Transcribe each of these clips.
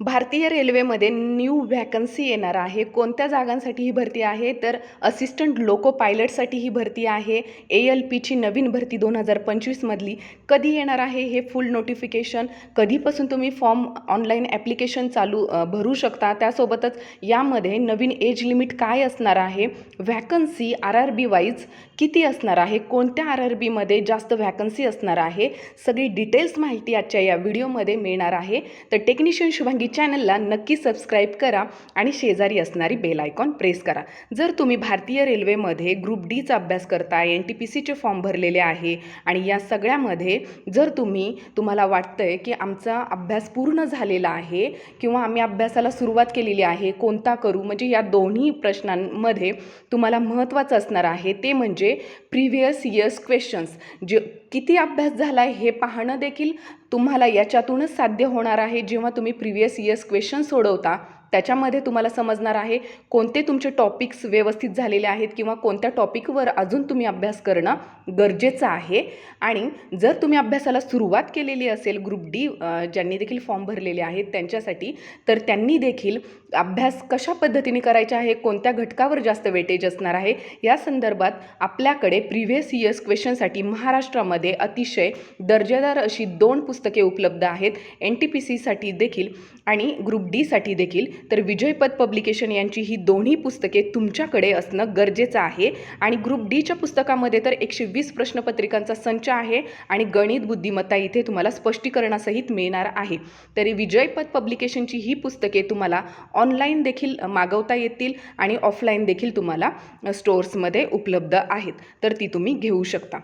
भारतीय रेल्वेमध्ये new vacancy येणार आहे. कोणत्या जागांसाठी ही भरती आहे? तर असिस्टंट लोको पायलटसाठी ही भरती आहे. ए एल पीची नवीन भरती दोन हजार पंचवीसमधली कधी येणार आहे हे फुल नोटिफिकेशन कधीपासून तुम्ही फॉर्म ऑनलाईन ॲप्लिकेशन चालू भरू शकता? त्यासोबतच यामध्ये नवीन एज लिमिट काय असणार आहे? Vacancy R R B wise किती असणार आहे? कोणत्या आर आर बीमध्ये जास्त व्हॅकन्सी असणार आहे? सगळी डिटेल्स माहिती आजच्या या व्हिडिओमध्ये मिळणार आहे. तर टेक्निशियन शुभांगी चॅनलला नक्की सबस्क्राईब करा आणि शेजारी असणारी बेल आयकॉन प्रेस करा. जर तुम्ही भारतीय रेल्वेमध्ये ग्रुप डीचा अभ्यास करता एन टी पी सीचे फॉर्म भरलेले आहे आणि या सगळ्यामध्ये जर तुम्ही तुम्हाला वाटतं आहे की आमचा अभ्यास पूर्ण झालेला आहे किंवा आम्ही अभ्यासाला सुरुवात केलेली आहे कोणता करू? म्हणजे या दोन्ही प्रश्नांमध्ये तुम्हाला महत्त्वाचं असणार आहे. ते म्हणजे प्रिव्हियस इयर्स क्वेश्चन्स जे किती अभ्यास झाला आहे हे पाहणं देखील तुम्हाला याच्यातूनच साध्य होणार आहे. जेव्हा तुम्ही प्रिव्हियस इयर्स क्वेश्चन सोडवता त्याच्यामध्ये तुम्हाला समजणार आहे कोणते तुमचे टॉपिक्स व्यवस्थित झालेले आहेत किंवा कोणत्या टॉपिकवर अजून तुम्ही अभ्यास करणं गरजेचं आहे. आणि जर तुम्ही अभ्यासाला सुरुवात केलेली असेल ग्रुप डी ज्यांनी देखील फॉर्म भरलेले आहेत त्यांच्यासाठी तर त्यांनी देखील अभ्यास कशा पद्धतीने करायचा आहे कोणत्या घटकावर जास्त वेटेज असणार आहे या संदर्भात आपल्याकडे प्रिव्हियस इयर्स क्वेश्चनसाठी महाराष्ट्रामध्ये अतिशय दर्जेदार अशी दोन पुस्तके उपलब्ध आहेत. एन टी पी सीसाठी देखील आणि ग्रुप डीसाठी देखील. तर विजयपद पब्लिकेशन यांची ही दोन्ही पुस्तके तुमच्याकडे असणं गरजेचं आहे. आणि ग्रुप डीच्या पुस्तकामध्ये तर एकशे वीस प्रश्नपत्रिकांचा संच आहे आणि गणित बुद्धिमत्ता इथे तुम्हाला स्पष्टीकरणासहित मिळणार आहे. तरी विजयपद पब्लिकेशनची ही पुस्तके तुम्हाला ऑनलाईन देखील मागवता येतील आणि ऑफलाईन देखील तुम्हाला स्टोर्समध्ये उपलब्ध आहेत. तर ती तुम्ही घेऊ शकता.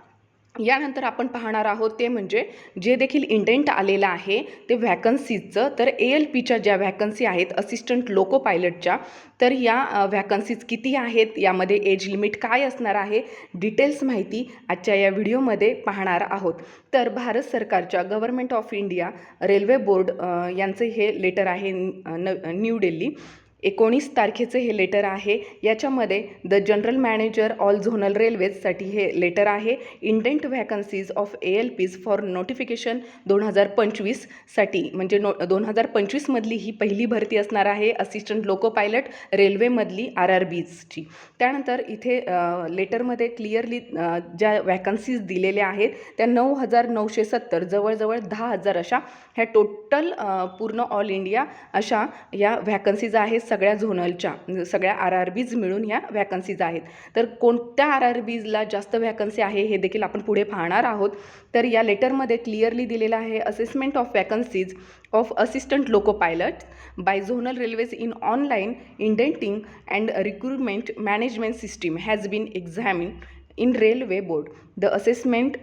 यानंतर आपण पाहणार आहोत ते म्हणजे जे देखील इंटेंट आलेलं आहे ते व्हॅकन्सीजचं तर ए एल पीच्या ज्या व्हॅकन्सी आहेत असिस्टंट लोको पायलटच्या तर या व्हॅकन्सीज किती आहेत यामध्ये एज लिमिट काय असणार आहे डिटेल्स माहिती आजच्या या व्हिडिओमध्ये पाहणार आहोत. तर भारत सरकारच्या government of India railway board यांचे हे लेटर आहे न न्यू दिल्ली एकोणीस तारखेचं हे लेटर आहे. याच्यामध्ये the general manager all zonal रेल्वेजसाठी हे लेटर आहे. Indent vacancies of A L Ps for notification दोन हजार पंचवीससाठी म्हणजे नो दोन हजार पंचवीसमधली ही पहिली भरती असणार आहे असिस्टंट लोको पायलट रेल्वेमधली आर आर बीजची त्यानंतर इथे लेटरमध्ये क्लिअरली ज्या व्हॅकन्सीज दिलेल्या आहेत त्या नऊ हजार नऊशे सत्तर जवळजवळ दहा हजार अशा ह्या टोटल पूर्ण ऑल इंडिया अशा या व्हॅकन्सीज आहेत. सगळ्या झोनलच्या म्हणजे सगळ्या आर आर बीज मिळून ह्या व्हॅकन्सीज आहेत. तर कोणत्या आर आर बीजला जास्त व्हॅकन्सी आहे हे देखील आपण पुढे पाहणार आहोत. तर या लेटरमध्ये क्लिअरली दिलेलं आहे assessment of vacancies of assistant loco pilot by zonal railways in online indenting and recruitment management system has been examine in railway board the assessment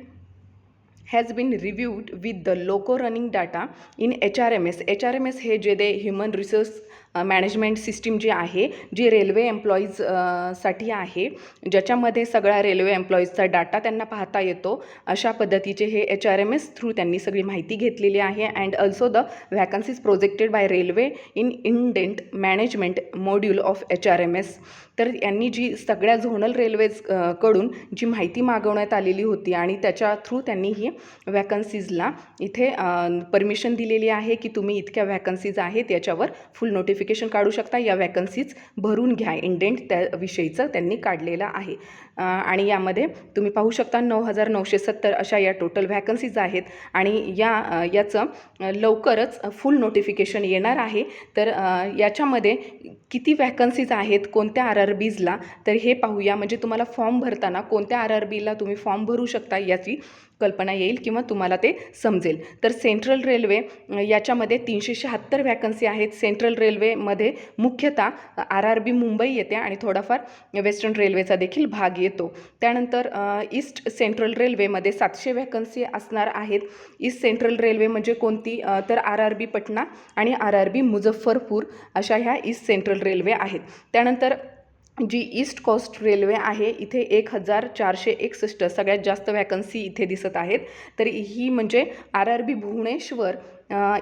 has been reviewed with the loco running data in H R M S H R M S हे जे दे human resource management system जी आहे जी railway एम्प्लॉईजसाठी आहे ज्याच्यामध्ये सगळ्या railway एम्प्लॉईजचा data त्यांना पाहता येतो अशा पद्धतीचे हे H R M S through त्यांनी सगळी माहिती घेतलेली आहे. And also the vacancies projected by railway in indent management module of H R M S तर यांनी जी सगळ्या झोनल रेल्वेजकडून जी माहिती मागवण्यात आलेली होती आणि त्याच्या थ्रू त्यांनी ही व्हॅकन्सीजला इथे परमिशन दिलेली आहे की तुम्ही इतक्या व्हॅकन्सीज आहेत याच्यावर फुल नोटिफिकेशन काढू शकता. या वॅकन्सीज भरून घ्या. इंडेंट त्याविषयीचं त्यांनी काढलेलं आहे. आणि यामध्ये तुम्ही पाहू शकता नऊ हजार नऊशे सत्तर अशा या टोटल व्हॅकन्सीज आहेत. आणि या याचं लवकरच फुल नोटिफिकेशन येणार आहे. तर याच्यामध्ये किती व्हॅकन्सीज आहेत कोणत्या आर आर बीजला तर हे पाहूया. म्हणजे तुम्हाला फॉर्म भरताना कोणत्या आर आर बीला तुम्ही फॉर्म भरू शकता याची कल्पना येईल किंवा तुम्हाला ते समजेल. तर सेंट्रल रेल्वे याच्यामध्ये तीनशे शहात्तर व्हॅकन्सी आहेत. सेंट्रल रेल्वेमध्ये मुख्यतः आर आर बी मुंबई येते आणि थोडाफार वेस्टर्न रेल्वेचा देखील भाग येतो. त्यानंतर ईस्ट सेंट्रल रेल्वेमध्ये सातशे व्हॅकन्सी असणार आहेत. ईस्ट सेंट्रल रेल्वे म्हणजे कोणती? तर आर आर बी पटना आणि आर आर बी मुझफ्फरपूर अशा ह्या ईस्ट सेंट्रल रेल्वे आहेत. त्यानंतर जी ईस्ट कोस्ट रेल्वे आहे इथे एक हजार चारशे एकसष्ट सगळ्यात जास्त वॅकन्सी इथे दिसत आहेत. तर ही म्हणजे R R B Bhubaneswar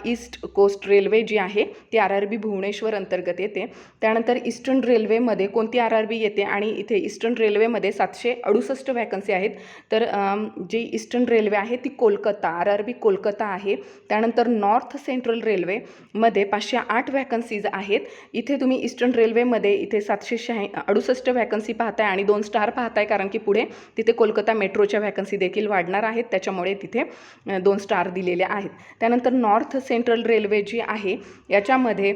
East Coast railway जी आहे ती आर आर बी भुवनेश्वर अंतर्गत येते. त्यानंतर ईस्टर्न रेल्वेमध्ये कोणती आर आर बी येते आणि इथे ईस्टर्न रेल्वेमध्ये सातशे अडुसष्ट वॅकन्सी आहेत. तर जी ईस्टर्न रेल्वे आहे ती Kolkata R R B Kolkata आहे. त्यानंतर नॉर्थ सेंट्रल रेल्वेमध्ये पाचशे आठ वॅकन्सीज आहेत. इथे तुम्ही ईस्टर्न रेल्वेमध्ये इथे सातशे शहाऐ अडुसष्ट वॅकन्सी पाहताय आणि दोन स्टार पाहताय कारण की पुढे तिथे कोलकाता मेट्रोच्या वॅकन्सी देखील वाढणार आहेत. त्याच्यामुळे तिथे दोन स्टार दिलेले आहेत. त्यानंतर नॉर्थ सेंट्रल रेल्वे जी आहे याच्यामध्ये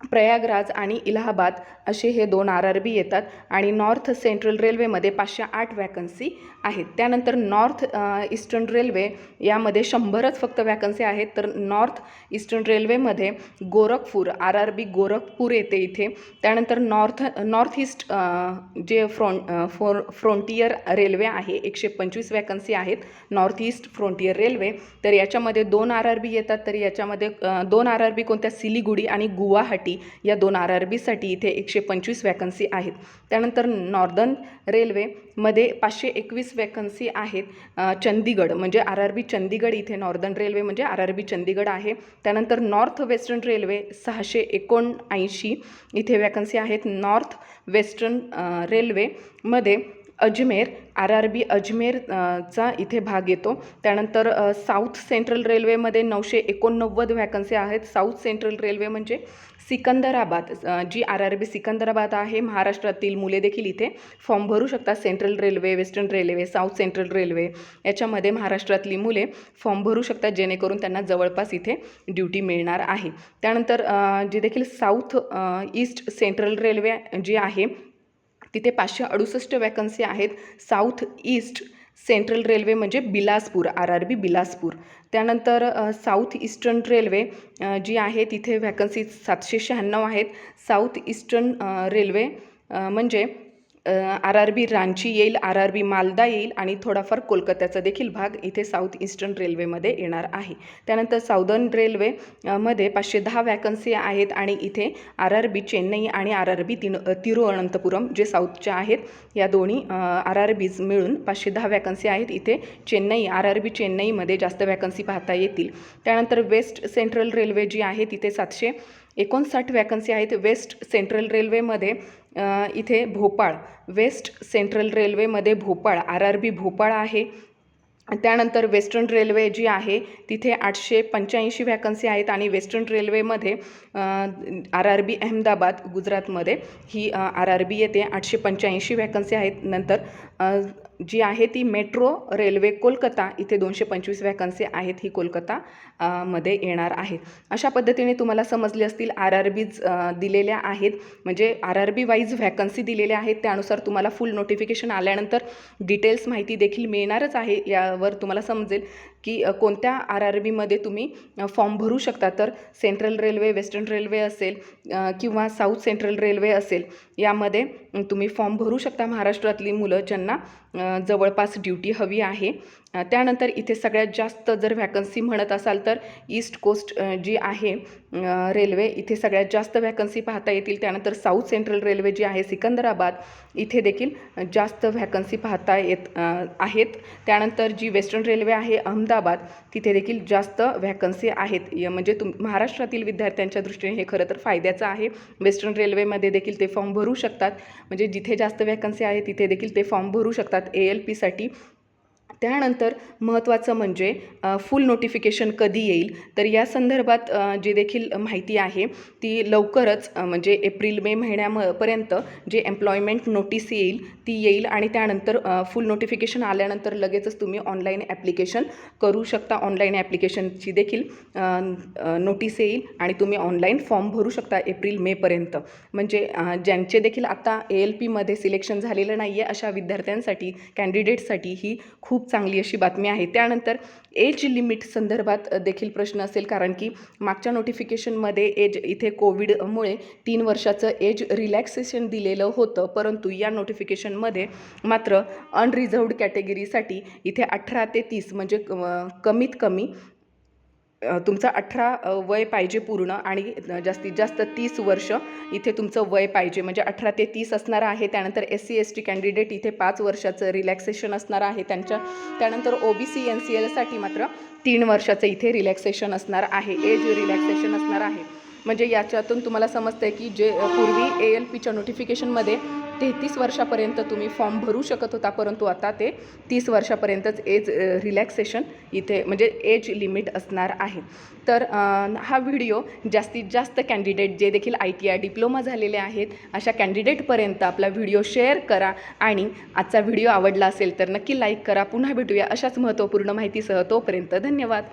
प्रयागराज आणि इलाहाबाद असे हे दोन आर आर बी येतात आणि नॉर्थ सेंट्रल रेल्वेमध्ये पाचशे आठ वॅकन्सी आहेत. त्यानंतर नॉर्थ ईस्टर्न रेल्वे यामध्ये शंभरच फक्त वॅकन्सी आहेत. तर नॉर्थ ईस्टर्न रेल्वेमध्ये Gorakhpur R R B Gorakhpur येते इथे. त्यानंतर नॉर्थ नॉर्थ ईस्ट जे फ्रॉन फोर फ्रॉन्टियर रेल्वे आहे एकशे पंचवीस वॅकन्सी आहेत. नॉर्थ ईस्ट फ्रॉन्टियर रेल्वे तर याच्यामध्ये दोन आर आर बी येतात. तर याच्यामध्ये दोन आर आर बी कोणत्या? सिलिगुडी आणि गुवाहाटी. या दोन आर आर बीसाठी इथे एकशे पंचवीस वॅकन्सी आहेत. त्यानंतर नॉर्दर्न रेल्वेमध्ये पाचशे एकवीस वॅकन्सी आहेत चंदीगड. म्हणजे आर आर बी चंदीगड इथे नॉर्दर्न रेल्वे म्हणजे आर आर बी चंदीगड आहे. त्यानंतर नॉर्थ वेस्टर्न रेल्वे सहाशे एकोणऐंशी इथे वॅकन्सी आहेत. नॉर्थ वेस्टर्न रेल्वेमध्ये Ajmer R R B Ajmer चा इथे भाग येतो. त्यानंतर साऊथ सेंट्रल रेल्वेमध्ये नऊशे एकोणनव्वद व्हॅकन्सी आहेत. साऊथ सेंट्रल रेल्वे म्हणजे सिकंदराबाद. जी आर आर बी सिकंदराबाद आहे महाराष्ट्रातील मुले देखील इथे फॉर्म भरू शकतात. Central railway western railway south central railway याच्यामध्ये महाराष्ट्रातली मुले फॉर्म भरू शकतात जेणेकरून त्यांना जवळपास इथे ड्युटी मिळणार आहे. त्यानंतर जी देखील साऊथ ईस्ट सेंट्रल रेल्वे जी आहे तिथे पाचशे अडुसष्ट वॅकन्सी आहेत. साऊथ ईस्ट सेंट्रल रेल्वे म्हणजे Bilaspur R R B Bilaspur. त्यानंतर साऊथ ईस्टर्न रेल्वे जी आहे तिथे व्हॅकन्सी सातशे शहाण्णव आहेत. साऊथ ईस्टर्न रेल्वे म्हणजे आर आर बी रांची येईल आर आर बी मालदा येईल आणि थोडाफार कोलकात्याचा देखील भाग इथे साऊथ ईस्टर्न रेल्वेमध्ये येणार आहे. त्यानंतर साऊदर्न रेल्वे मध्ये पाचशे दहा वॅकन्सी आहेत आणि इथे आर आर बी चेन्नई आणि आर आर बी तिन तिरुअनंतपुरम जे साऊथच्या आहेत या दोन्ही आर आर बीज मिळून पाचशे दहा वॅकन्सी आहेत. इथे चेन्नई आर आर बी चेन्नईमध्ये जास्त वॅकन्सी पाहता येतील. त्यानंतर वेस्ट सेंट्रल रेल्वे जी आहे तिथे सातशे एकोणसाठ वॅकन्सी आहेत. वेस्ट सेंट्रल रेल्वेमध्ये इथे भोपाळ वेस्ट सेंट्रल रेल्वेमध्ये Bhopal R R B Bhopal आहे. त्यानंतर वेस्टर्न रेल्वे जी आहे तिथे आठशे पंच्याऐंशी व्हॅकन्सी आहेत आणि वेस्टर्न रेल्वेमध्ये आर आर बी अहमदाबाद गुजरातमध्ये ही आर आर बी येते आठशे पंच्याऐंशी व्हॅकन्सी आहेत. नंतर जी आहे ती मेट्रो रेल्वे कोलकाता इथे दोनशे पंचवीस वॅकन्सी आहेत ही कोलकाता मध्ये येणार आहेत. अशा पद्धतीने तुम्हाला समजले असतील आर आर बीज दिलेल्या आहेत. म्हणजे R R B wise vacancy दिलेल्या आहेत. त्यानुसार तुम्हाला फुल नोटिफिकेशन आल्यानंतर डिटेल्स माहिती देखील मिळणारच आहे यावर तुम्हाला समजेल. की कोणत्या आर आर बीमध्ये तुम्ही फॉर्म भरू शकता? तर सेंट्रल रेल्वे वेस्टर्न रेल्वे असेल किंवा साऊथ सेंट्रल रेल्वे असेल यामध्ये तुम्ही फॉर्म भरू शकता महाराष्ट्रातली मुलं ज्यांना जवळपास ड्युटी हवी आहे. त्यानंतर इथे सगळ्यात जास्त जर व्हॅकन्सी म्हणत असाल तर ईस्ट कोस्ट जी आहे रेल्वे इथे सगळ्यात जास्त व्हॅकन्सी पाहता येतील. त्यानंतर साऊथ सेंट्रल रेल्वे जी आहे सिकंदराबाद इथे देखील जास्त व्हॅकन्सी पाहता येत आहेत. त्यानंतर जी वेस्टर्न रेल्वे आहे अहमदाबाद तिथे देखील जास्त व्हॅकन्सी आहेत. य- म्हणजे तुम महाराष्ट्रातील विद्यार्थ्यांच्या दृष्टीने हे खरं तर फायद्याचं आहे. वेस्टर्न रेल्वेमध्ये देखील ते फॉर्म भरू शकतात. म्हणजे जिथे जास्त व्हॅकन्सी आहे तिथे देखील ते फॉर्म भरू शकतात. ए एल पीसाठी त्यानंतर महत्त्वाचं म्हणजे फुल नोटिफिकेशन कधी येईल? तर या संदर्भात जी जे देखील माहिती आहे ती लवकरच म्हणजे एप्रिल मे महिन्यापर्यंत जे एम्प्लॉयमेंट नोटीस येईल ती येईल आणि त्यानंतर फुल नोटिफिकेशन आल्यानंतर लगेचच तुम्ही ऑनलाईन ॲप्लिकेशन करू शकता. ऑनलाईन ॲप्लिकेशनची देखील नोटीस येईल आणि तुम्ही ऑनलाईन फॉर्म भरू शकता एप्रिल मेपर्यंत म्हणजे ज्यांचे देखील आता ए एल पीमध्ये सिलेक्शन झालेलं नाही आहे अशा विद्यार्थ्यांसाठी कॅन्डिडेटसाठी ही खूप चांगली अशी बातमी आहे. त्यानंतर एज लिमिट संदर्भात देखील प्रश्न असेल. कारण की मागच्या नोटिफिकेशनमध्ये एज इथे कोविडमुळे तीन वर्षाचं एज रिलॅक्सेशन दिलेलं होतं. परंतु या नोटिफिकेशनमध्ये मात्र अनरिझर्वड कॅटेगरीसाठी इथे अठरा ते तीस म्हणजे क- कमीत कमी तुमचं अठरा वय पाहिजे पूर्ण आणि जास्तीत जास्त तीस वर्ष इथे तुमचं वय पाहिजे. म्हणजे अठरा ते तीस असणार आहे त्यानंतर S C S T candidate इथे पाच वर्षाचं रिलॅक्सेशन असणार आहे. त्यांच्या त्यानंतर O B C N C एलसाठी मात्र तीन वर्षाचं इथे रिलॅक्सेशन असणार आहे एज रिलॅक्सेशन असणार आहे. म्हणजे याच्यातून तुम्हाला समजतं आहे की जे पूर्वी ए एल पीच्या नोटिफिकेशनमध्ये तेहतीस वर्षापर्यंत तुम्ही फॉर्म भरू शकत होता परंतु आता ते तीस वर्षापर्यंतच एज रिलॅक्सेशन इथे म्हणजे एज लिमिट असणार आहे. तर हा व्हिडिओ जास्तीत जास्त कॅन्डिडेट जे देखील आय टी आय डिप्लोमा झालेले आहेत अशा कॅन्डिडेटपर्यंत आपला व्हिडिओ शेअर करा आणि आजचा व्हिडिओ आवडला असेल तर नक्की लाईक करा. पुन्हा भेटूया अशाच महत्त्वपूर्ण माहितीसह. तोपर्यंत धन्यवाद.